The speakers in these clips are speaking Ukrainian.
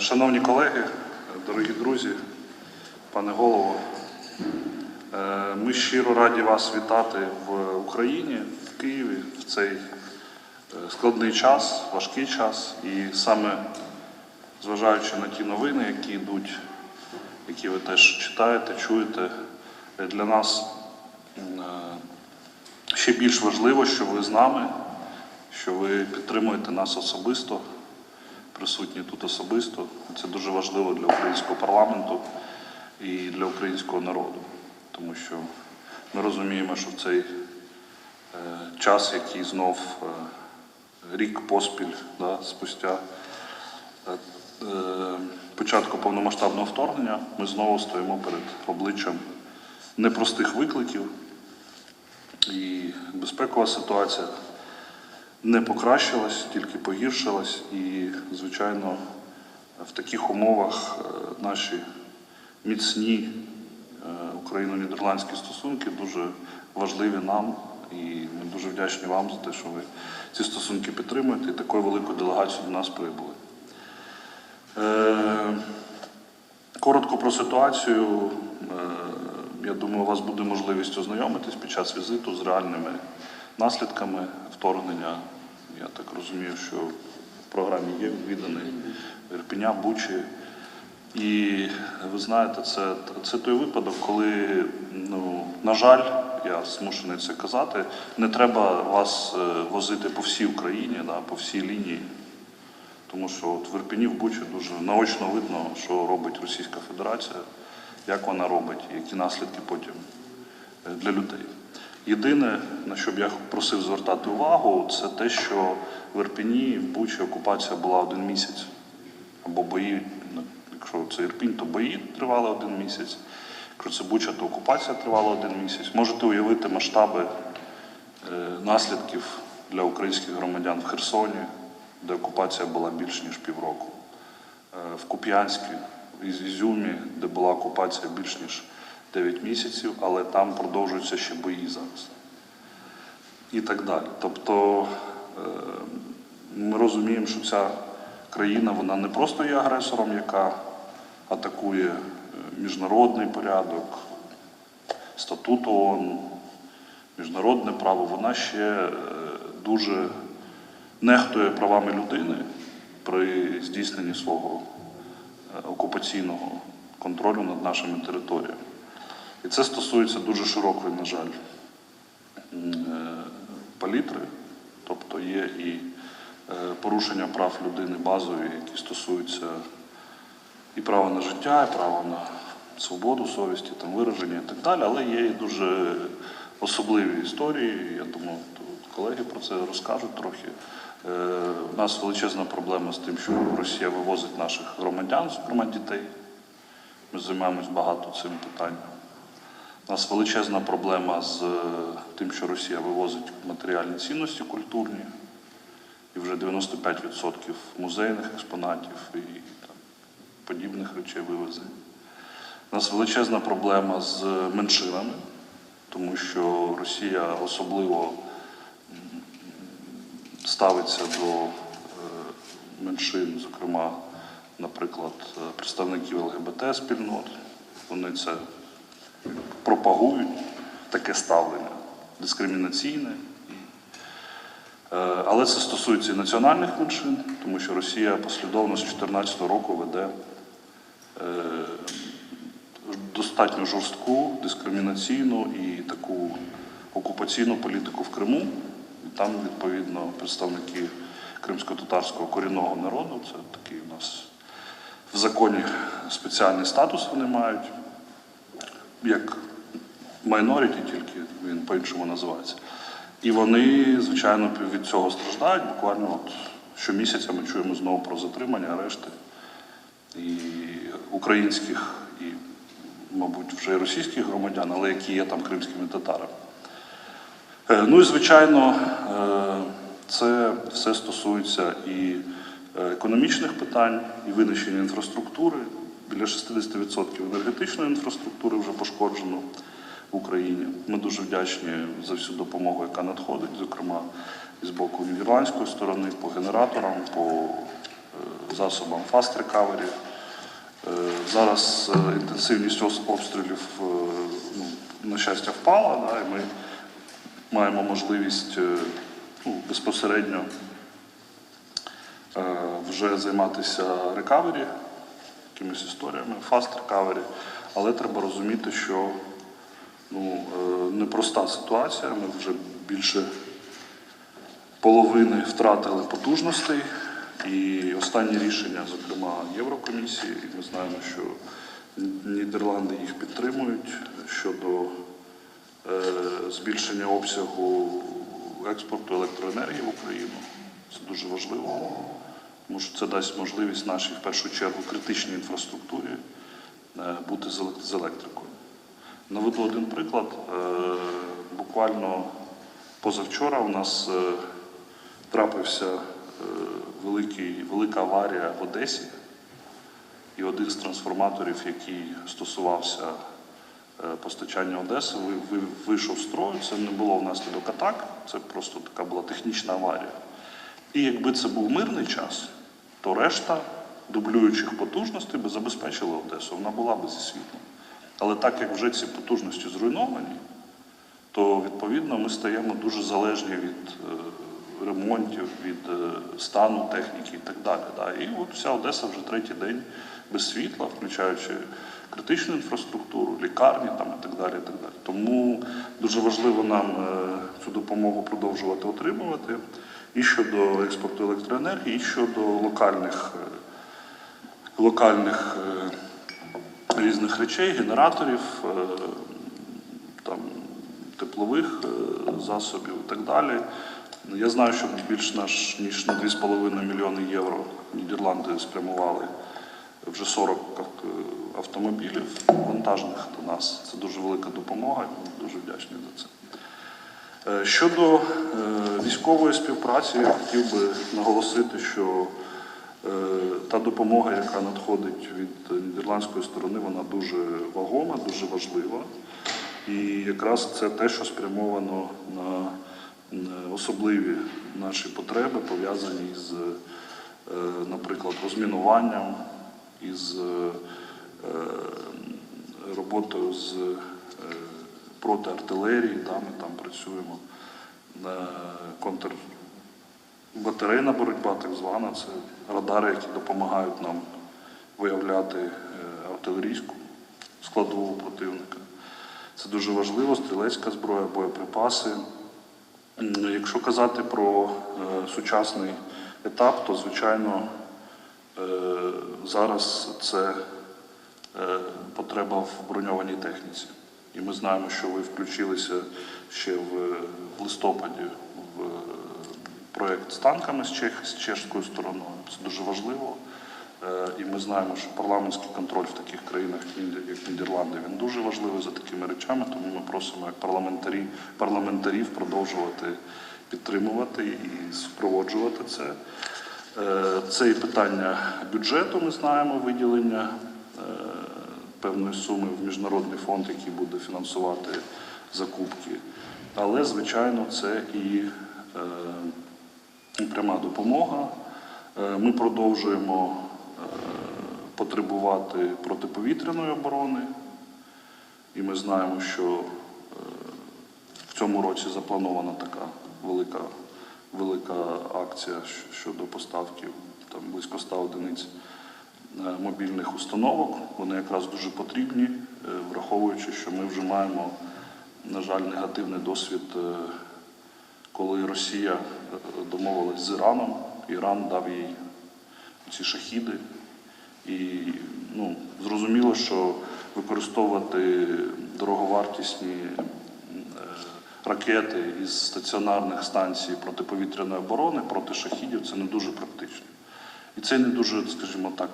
Шановні колеги, дорогі друзі, пане голово, е, ми щиро раді вас вітати в Україні, в Києві в цей е, складний час, важкий час. І саме зважаючи на ті новини, які йдуть, які ви теж читаєте, чуєте, для нас е, ще більш важливо, що ви з нами, що ви підтримуєте нас особисто присутні тут особисто. Це дуже важливо для українського парламенту і для українського народу, тому що ми розуміємо, що в цей е, час, який знов е, рік поспіль, да, спустя е, початку повномасштабного вторгнення, ми знову стоїмо перед обличчям непростих викликів. І безпекова ситуація не покращилась, тільки погіршилась. І, звичайно, в таких умовах е, наші міцні е, україно-нідерландські стосунки дуже важливі нам. І ми дуже вдячні вам за те, що ви ці стосунки підтримуєте і такою великою делегацією до нас прибули. Е, Коротко про ситуацію. Я думаю, у вас буде можливість ознайомитись під час візиту з реальними наслідками вторгнення. Я так розумію, що в програмі є відвіданий Ірпеня, Бучі. І ви знаєте, це, це той випадок, коли, ну, на жаль, я змушений це казати, не треба вас е, возити по всій Україні, да, по всій лінії. Тому що от в Ірпені, в Бучі дуже наочно видно, що робить Російська Федерація, як вона робить, які наслідки потім е, для людей. Єдине, на що б я просив звертати увагу, це те, що в Ірпені, в Бучі окупація була один місяць. Або бої, ну, якщо це Ірпінь, то бої тривали один місяць. Якщо це Буча, то окупація тривала один місяць. Можете уявити масштаби е, наслідків для українських громадян в Херсоні, де окупація була більш ніж півроку, Е, в Куп'янську, в Ізюмі, де була окупація більш ніж 9 місяців, але там продовжуються ще бої зараз. І так далі. Тобто е, ми розуміємо, що ця країна вона не просто є агресором, яка атакує е, міжнародний порядок, статут ООН, міжнародне право, вона ще е, дуже нехтує правами людини при здійсненні свого окупаційного контролю над нашими територіями. І це стосується дуже широкої, на жаль, е, палітри, тобто є і е, порушення прав людини базові, які стосуються і права на життя, і права на свободу совісті, там вираження і так далі, але є і дуже особливі історії. Я думаю, колеги про це розкажуть трохи. Е, У нас величезна проблема з тим, що Росія вивозить наших громадян, зокрема дітей. Ми займаємось багато цим питанням. У нас величезна проблема з е, тим, що Росія вивозить матеріальні цінності культурні, і вже 95% музейних експонатів і там, подібних речей вивезе. У нас величезна проблема з меншинами, тому що Росія особливо ставиться до е, меншин, зокрема, наприклад, е, представників ЛГБТ спільнот. Вони це пропагують, таке ставлення дискримінаційне. Е, Але це стосується і національних меншин, тому що Росія послідовно з 2014 року веде е, достатньо жорстку, дискримінаційну і таку окупаційну політику в Криму. І там, відповідно, представники кримсько-татарського корінного народу, це такий у нас в законі спеціальний статус вони мають, як майноріті, тільки він по-іншому називається. І вони, звичайно, від цього страждають. Буквально от щомісяця ми чуємо знову про затримання, арешти і українських, і, мабуть, вже і російських громадян, але які є там кримськими татарами. Е, Ну і звичайно, е, це все стосується і е, економічних питань, і винищення інфраструктури. Біля 60% енергетичної інфраструктури вже пошкоджено в Україні. Ми дуже вдячні за всю допомогу, яка надходить, зокрема з боку нідерландської сторони, по генераторам, по е, засобам Fast Recovery. Е, Зараз е, інтенсивність обстрілів, ну, на щастя, впала, і ми маємо можливість ну, безпосередньо вже займатися рекавері, якимись історіями, фаст рекавері, але треба розуміти, що ну, е, непроста ситуація. Ми вже більше половини втратили потужностей. І останні рішення, зокрема Єврокомісії, і ми знаємо, що Нідерланди їх підтримують щодо е, збільшення обсягу експорту електроенергії в Україну. Це дуже важливо, тому що це дасть можливість нашій, в першу чергу, критичній інфраструктурі е, бути з електрикою. Наведу один приклад. Е, Буквально позавчора у нас е, трапився великий, велика аварія в Одесі, і один з трансформаторів, який стосувався постачання Одеси, ви- ви- вийшов з строю. Це не було внаслідок атак, це просто така була технічна аварія. І якби це був мирний час, то решта дублюючих потужностей би забезпечила Одесу. Вона була би зі світлом. Але так як вже ці потужності зруйновані, то відповідно ми стаємо дуже залежні від е, ремонтів, від е, стану техніки і так далі. Да. І от вся Одеса вже третій день без світла, включаючи критичну інфраструктуру, лікарні там, і так далі. І так далі. Тому дуже важливо нам е, цю допомогу продовжувати отримувати і щодо експорту електроенергії, і щодо локальних, е, локальних е, різних речей, генераторів. е, там, теплових засобів і так далі. Я знаю, що більш ніж на 2,5 мільйони євро Нідерланди спрямували вже 40 автомобілів вантажних до нас. Це дуже велика допомога, ми дуже вдячні за це. Е, Щодо е, військової співпраці, я хотів би наголосити, що е, та допомога, яка надходить від нідерландської сторони, вона дуже вагома, дуже важлива. І якраз це те, що спрямовано на особливі наші потреби, пов'язані з, наприклад, розмінуванням, із роботою з проти артилерії, да, ми там працюємо. Е, Контр батарейна боротьба, так звана, це радари, які допомагають нам виявляти е, артилерійську складову противника. Це дуже важливо, стрілецька зброя, боєприпаси. Якщо казати про е, сучасний етап, то звичайно зараз це потреба в броньованій техніці. І ми знаємо, що ви включилися ще в, в листопаді в е, проєкт з танками з, Чех, з чешською стороною. Це дуже важливо. Е, І ми знаємо, що парламентський контроль в таких країнах, як Нідерланди, він дуже важливий за такими речами. Тому ми просимо як парламентарі, парламентарів продовжувати підтримувати і супроводжувати це. Е, Це і питання бюджету. Ми знаємо виділення е, певної суми в міжнародний фонд, який буде фінансувати закупки. Але, звичайно, це і е, пряма допомога. Е, Ми продовжуємо е, потребувати протиповітряної оборони, і ми знаємо, що в цьому році запланована така велика, велика акція щодо поставки там, близько 100 одиниць мобільних установок. Вони якраз дуже потрібні, е, враховуючи, що ми вже маємо, на жаль, негативний досвід. е, коли Росія е, домовилась з Іраном, Іран дав їй ці шахіди. І ну, зрозуміло, що використовувати дороговартісні е, ракети із стаціонарних станцій протиповітряної оборони проти шахідів це не дуже практично. І це не дуже, скажімо так,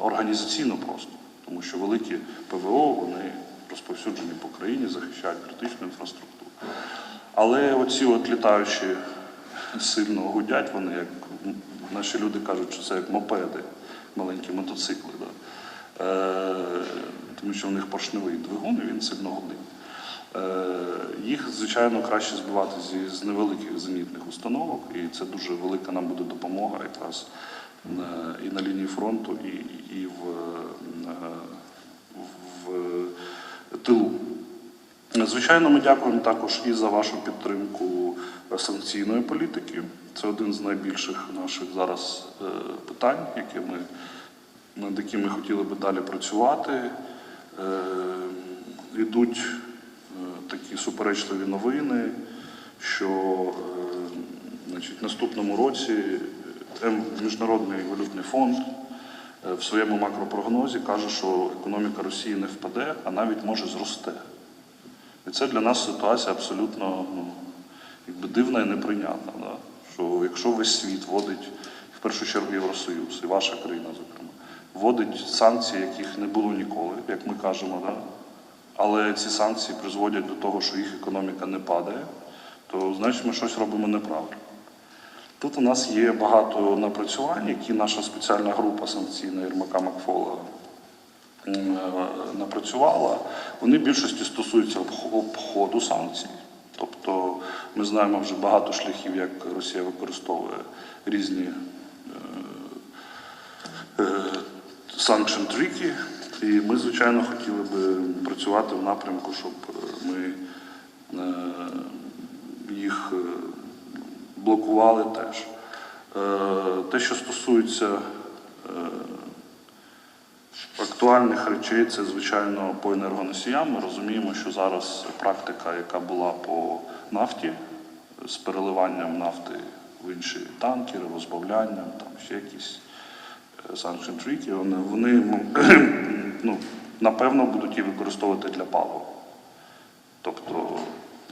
організаційно просто, тому що великі ПВО вони розповсюджені по країні, захищають критичну інфраструктуру. Але оці от літаючі сильно гудять, вони як наші люди кажуть, що це як мопеди, маленькі мотоцикли. Да? Е, тому що у них поршневий двигун, і він сильно гудить. Е, їх, звичайно, краще збивати зі, з невеликих зенітних установок, і це дуже велика нам буде допомога якраз е, і на лінії фронту, і, і в, е, в тилу. Звичайно, ми дякуємо також і за вашу підтримку санкційної політики. Це один з найбільших наших зараз питань, які ми, над якими ми хотіли би далі працювати. Йдуть такі суперечливі новини, що е, значить, наступному році Міжнародний валютний фонд е, в своєму макропрогнозі каже, що економіка Росії не впаде, а навіть може зросте. І це для нас ситуація абсолютно ну, якби дивна і неприйнятна. Да? Що якщо весь світ вводить, в першу чергу Євросоюз, і ваша країна, зокрема, вводить санкції, яких не було ніколи, як ми кажемо, да? Але ці санкції призводять до того, що їх економіка не падає, то значить ми щось робимо неправильно. Тут у нас є багато напрацювань, які наша спеціальна група санкційна Єрмака Макфола е, напрацювала, вони в більшості стосуються обходу санкцій. Тобто ми знаємо вже багато шляхів, як Росія використовує різні е, санкшн тріки. І ми, звичайно, хотіли би працювати в напрямку, щоб е, ми е, їх е, блокували теж. Те, що стосується актуальних речей, це звичайно по енергоносіям. Ми розуміємо, що зараз практика, яка була по нафті, з переливанням нафти в інші танкери, розбавлянням, там ще якісь sanction тріки, вони, ну, напевно будуть її використовувати для палива. Тобто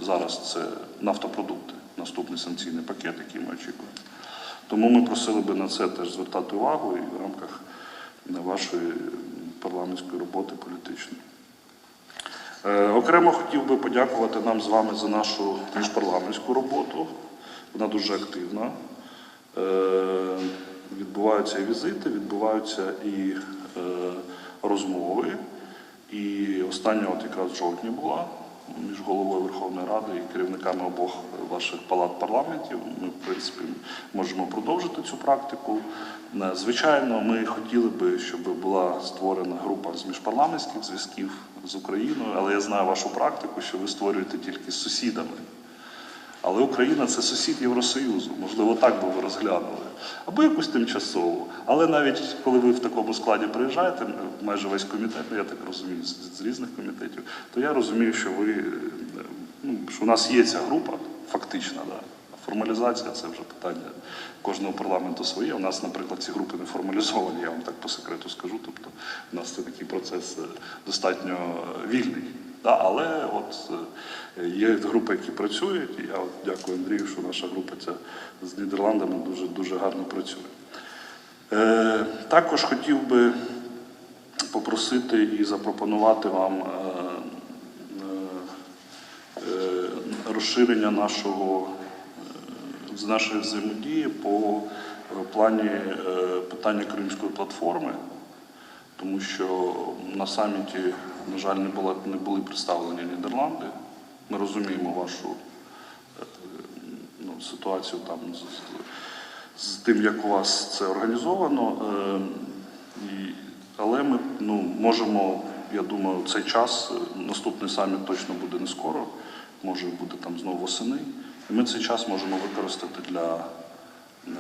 зараз це нафтопродукти, наступний санкційний пакет, який ми очікуємо. Тому ми просили би на це теж звертати увагу і в рамках е, вашої парламентської роботи політичної. Е, Окремо хотів би подякувати нам з вами за нашу міжпарламентську роботу. Вона дуже активна. Відбуваються і візити, відбуваються і е, розмови. І остання, от якраз в жовтні була між головою Верховної Ради і керівниками обох ваших палат парламентів. Ми, в принципі, можемо продовжити цю практику. Е, Звичайно, ми хотіли би, щоб була створена група з міжпарламентських зв'язків з Україною, але я знаю вашу практику, що ви створюєте тільки з сусідами. Але Україна це сусід Євросоюзу, можливо, так би ви розглянули. Або якусь тимчасову. Але навіть коли ви в такому складі приїжджаєте, майже весь комітет, ну, я так розумію, з, різних комітетів, то я розумію, що ви е, ну, що у нас є ця група, фактична, да. Формалізація це вже питання кожного парламенту своє. У нас, наприклад, ці групи не формалізовані, я вам так по секрету скажу. Тобто у нас це такий процес е, достатньо е, вільний. Да, але от е, є групи, які працюють, і я от дякую Андрію, що наша група ця з Нідерландами дуже, дуже гарно працює. Е, також хотів би попросити і запропонувати вам е, е, розширення нашого, з нашої взаємодії по плані питання Кримської платформи тому що на саміті, на жаль, не, була, не були представлені Нідерланди. Ми розуміємо вашу е, ну, ситуацію там з, з, з тим, як у вас це організовано. Е, і, але ми ну, можемо, я думаю, цей час, е, наступний саміт точно буде не скоро, може бути там знову восени. І ми цей час можемо використати для е,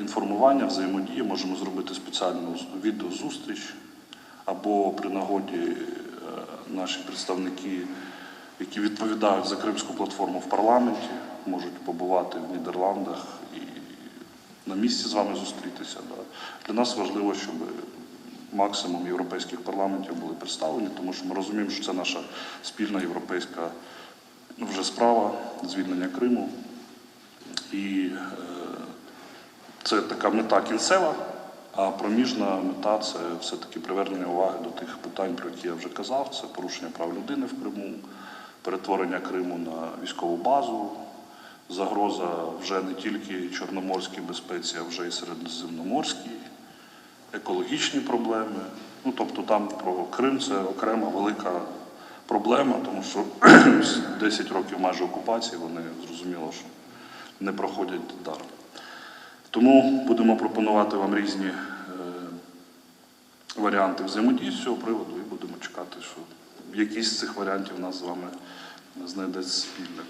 інформування, взаємодії, можемо зробити спеціальну відеозустріч, або при нагоді наші представники, які відповідають за Кримську платформу в парламенті, можуть побувати в Нідерландах і на місці з вами зустрітися. Для нас важливо, щоб максимум європейських парламентів були представлені, тому що ми розуміємо, що це наша спільна європейська вже справа звільнення Криму. І е, це така мета кінцева, а проміжна мета це все-таки привернення уваги до тих питань, про які я вже казав. Це порушення прав людини в Криму, перетворення Криму на військову базу, загроза вже не тільки чорноморській безпеці, а вже й середземноморській, екологічні проблеми. Ну, тобто там про Крим це окрема велика проблема, тому що 10 років майже окупації вони зрозуміло, що не проходять даром. Тому будемо пропонувати вам різні варіанти взаємодії з цього приводу і будемо чекати, що якийсь з цих варіантів у нас з вами знайдеться спільне.